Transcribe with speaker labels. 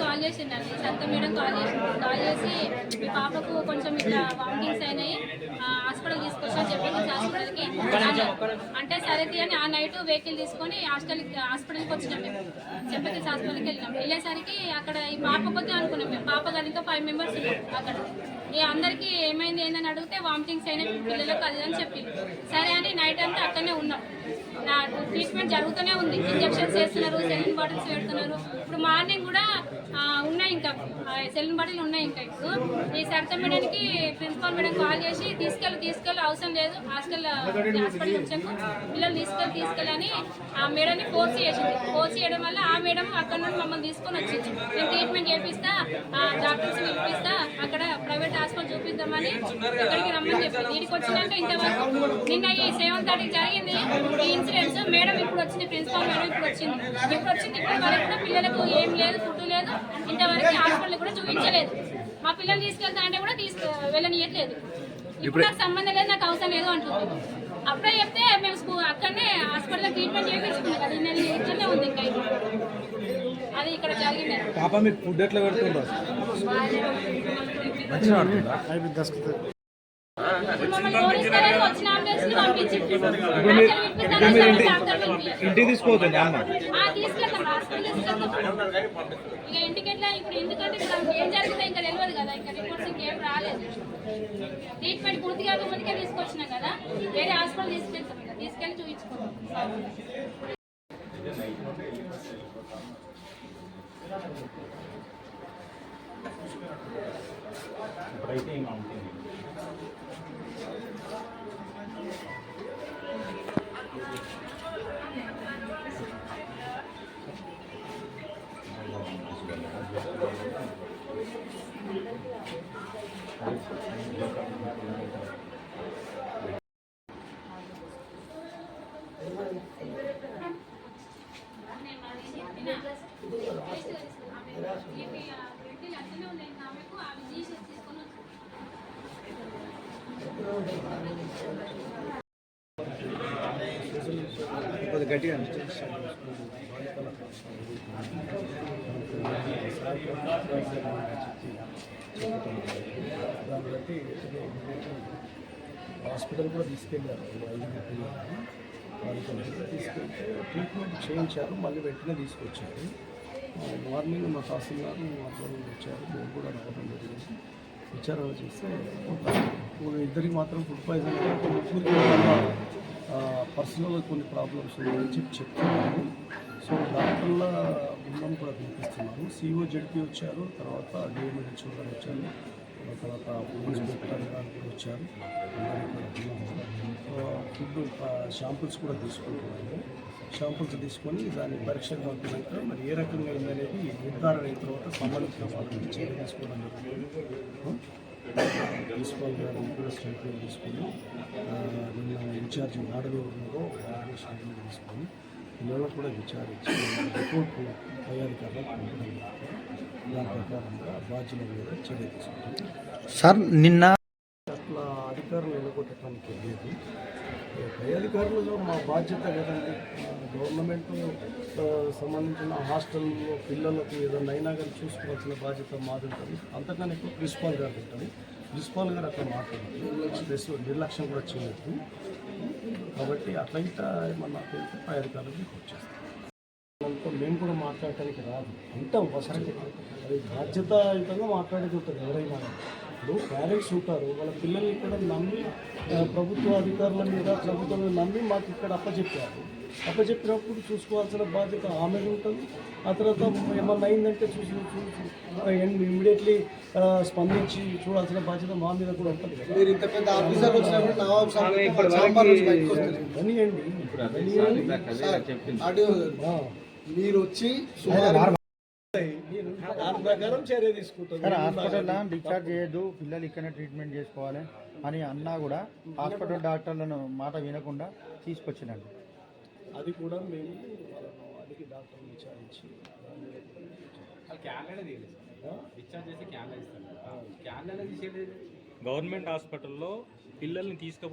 Speaker 1: Call చేసిందండి. సంత madam call చేసి కాల్ చేసి మీ పాపకు కొంచెం ఇట్లా వామిటింగ్స్ అయినాయి. హాస్పిటల్ తీసుకొచ్చా చెప్పింది హాస్పిటల్ అంటే సరే అని ఆ నైట్ వెహికల్ తీసుకొని హాస్టల్ హాస్పిటల్కి వచ్చినాం మేము. చెప్పకి హాస్పిటల్కి వెళ్ళినాం వెళ్ళేసరికి అక్కడ ఈ పాప కొద్ది అనుకున్నాం మేము. పాప గదితో ఫైవ్ మెంబర్స్ ఉన్నాం అక్కడ. ఈ అందరికీ ఏమైంది ఏందని అడిగితే వామిటింగ్స్ అయినాయి పిల్లలకు అది అని చెప్పి సరే అని నైట్ అంతా అక్కడనే ఉన్నాం. నా ట్రీట్మెంట్ జరుగుతూనే ఉంది. ఇంజక్షన్స్ చేస్తున్నారు సెలిన్ బాటిల్స్ పెడుతున్నారు. ఇప్పుడు మార్నింగ్ కూడా ఉన్నాయి ఇంకా. సెలిన్ బాటిల్ ఉన్నాయి ఇంకా ఇప్పుడు. ఈ సరిత మేడానికి ప్రిన్సిపాల్ మేడం కాల్ చేసి తీసుకెళ్ళి తీసుకెళ్ళి అవసరం లేదు. హాస్టల్ హాస్పిటల్ వచ్చాక పిల్లలు తీసుకెళ్ళి తీసుకెళ్ళని ఆ మేడంని ఫోర్స్ చేసింది. ఫోర్స్ చేయడం వల్ల ఆ మేడం అక్కడ నుండి మమ్మల్ని తీసుకొని వచ్చింది. నేను ట్రీట్మెంట్ చేపిస్తా డాక్టర్స్ పిలిపిస్తా అక్కడ ప్రైవేట్ హాస్పిటల్ చూపిద్దామని ఇక్కడికి రమ్మని చెప్పింది వీడికి వచ్చినాక ఇంతవరకు నిన్న ఈ సెవెన్ థర్టీ జరిగింది ఈ ఇన్సిడెంట్స్ మేడం ఇప్పుడు వచ్చింది ప్రిన్సిపాల్ మేడం ఇప్పుడు వచ్చింది. ఇప్పుడు వచ్చింది ఇప్పుడు వరకు కూడా పిల్లలకు ఏం లేదు ఫుడ్ లేదు. ఇంతవరకు హాస్పిటల్ కూడా చూపించలేదు. మా పిల్లలు తీసుకెళ్తా అంటే కూడా తీసుకు వెళ్ళనియట్లేదు. ఇప్పుడు నాకు సంబంధం లేదు నాకు అవసరం లేదు అంటుంది. అప్పుడే చెప్తే మేము స్కూల్ అక్కడనే హాస్పిటల్లో ట్రీట్మెంట్ చేయించుకున్నాం కదా నేను ఇక్కడనే ఉంది ఇంకా. అది ఇక్కడ జరిగింది.
Speaker 2: పాప మీకు ఫుడ్ ఎట్లా పెడుతుండ్రు
Speaker 1: మమ్మల్ని ఓడిస్తారని వచ్చిన అంబులెన్స్ని పంపించింది
Speaker 2: ఇంటికి తీసుకోవద్దు అమ్మ
Speaker 1: ఇక ఇంటికి ఎట్లా ఇప్పుడు ఎందుకంటే ఏం జరిగిందో ఇంకా తెలియదు కదా. ఇంకా రిపోర్ట్స్ ఇంకేం రాలేదు. ట్రీట్మెంట్ పూర్తిగా ముందుకే తీసుకొచ్చినాం కదా. వేరే హాస్పిటల్ తీసుకెళ్తాం ఇక. తీసుకెళ్ళి
Speaker 3: ఇప్పుడైతే ఏం ఉంటుంది I mean uh we go I
Speaker 2: కొద్దిగా గట్టిగా
Speaker 4: దాన్ని బట్టి హాస్పిటల్ కూడా తీసుకెళ్ళారు. ఐదుగురు తీసుకెళ్తే ట్రీట్మెంట్ చేయించారు. మళ్ళీ వెంటనే తీసుకొచ్చారు. మార్నింగ్ మా తహసీల్దార్ మాత్రం వచ్చారు. మేము కూడా రావడం జరిగింది. విచారణ చేస్తే ఇద్దరికి మాత్రం ఫుడ్ పాయిజన్ ముగ్గురికి పర్సనల్ కొన్ని ప్రాబ్లమ్స్ ఉన్నాయని చెప్పి చెప్తున్నారు. సో డాక్టర్ల బృందం కూడా కనిపిస్తున్నారు. సిఓ జడ్పీ వచ్చారు తర్వాత డిఎంహెచ్ఓ గారు వచ్చారు. తర్వాత ఫుడ్ ఇన్స్పెక్టర్ గారు వచ్చారు. ఫుడ్ షాంపుల్స్ కూడా తీసుకుంటున్నాము. షాంపుల్స్ తీసుకొని దాన్ని పరీక్షలు పంపినాక మరి ఏ రకంగా ఉందనేది నిర్ధారణ అయిన తర్వాత సంబంధించిన వాళ్ళకి చర్య తీసుకోవడం జరుగుతుంది ప్రిన్సిపాల్ గారు కూడా స్టేట్మెంట్ తీసుకొని నిన్న ఇన్ఛార్జ్ వాడలో ఉన్నారో స్టేట్మెంట్ తీసుకొని పిల్లలు కూడా విచారించి రిపోర్ట్ పై అధికారులకు పంపడం దాని ప్రకారంగా బాధ్యుల మీద చర్య తీసుకుంటాం.
Speaker 2: సార్ నిన్న
Speaker 4: అట్లా అధికారులు వెళ్ళగొట్టడానికి లేదు. పై అధికారులు మా బాధ్యత కదండి. గవర్నమెంట్ సంబంధించిన హాస్టల్లో పిల్లలకు ఏదైనా అయినా కానీ చూసుకోవాల్సిన బాధ్యత మాది ఉంటుంది. అంతకన్నా ఎక్కువ ప్రిన్సిపాల్ గారు ఉంటుంది. ప్రిన్సిపాల్ గారు మాట్లాడారు. స్ట్రెస్ నిర్లక్ష్యం కూడా చేయొద్దు. కాబట్టి అట్లా ఏమన్నా తెలిస్తే పై అధికారులకు రిపోర్ట్ చేస్తాం దాంతో మేము కూడా మాట్లాడటానికి రాదు. అంటాం ఫస్ట్ అది బాధ్యతాయుతంగా మాట్లాడేది ఉంటుంది ఎవరైనా. ఇప్పుడు పేరెంట్స్ ఉంటారు వాళ్ళ పిల్లల్ని ఇక్కడ నమ్మి ప్రభుత్వ అధికారుల మీద ప్రభుత్వం మీద నమ్మి మాకు ఇక్కడ అప్పచెప్పారు. అప్పచెప్పినప్పుడు చూసుకోవాల్సిన బాధ్యత ఆమె ఉంటుంది. ఆ తర్వాత ఏమన్నా అయిందంటే చూసి చూసి ఇమ్మీడియట్లీ స్పందించి చూడాల్సిన బాధ్యత మా మీద కూడా ఉంటుంది కనియండి.
Speaker 5: మీరు వచ్చి
Speaker 4: దాని ప్రకారం చర్య
Speaker 2: హాస్పిటల్లో డిశ్చార్జ్ చేయొద్దు పిల్లలు ఇక్కడనే ట్రీట్మెంట్ చేసుకోవాలి అని అన్నా కూడా హాస్పిటల్ డాక్టర్లను మాట వినకుండా తీసుకొచ్చినండి
Speaker 4: అది కూడా మేము విచారించి
Speaker 3: గవర్నమెంట్ హాస్పిటల్లో పిల్లల్ని తీసుకపోతే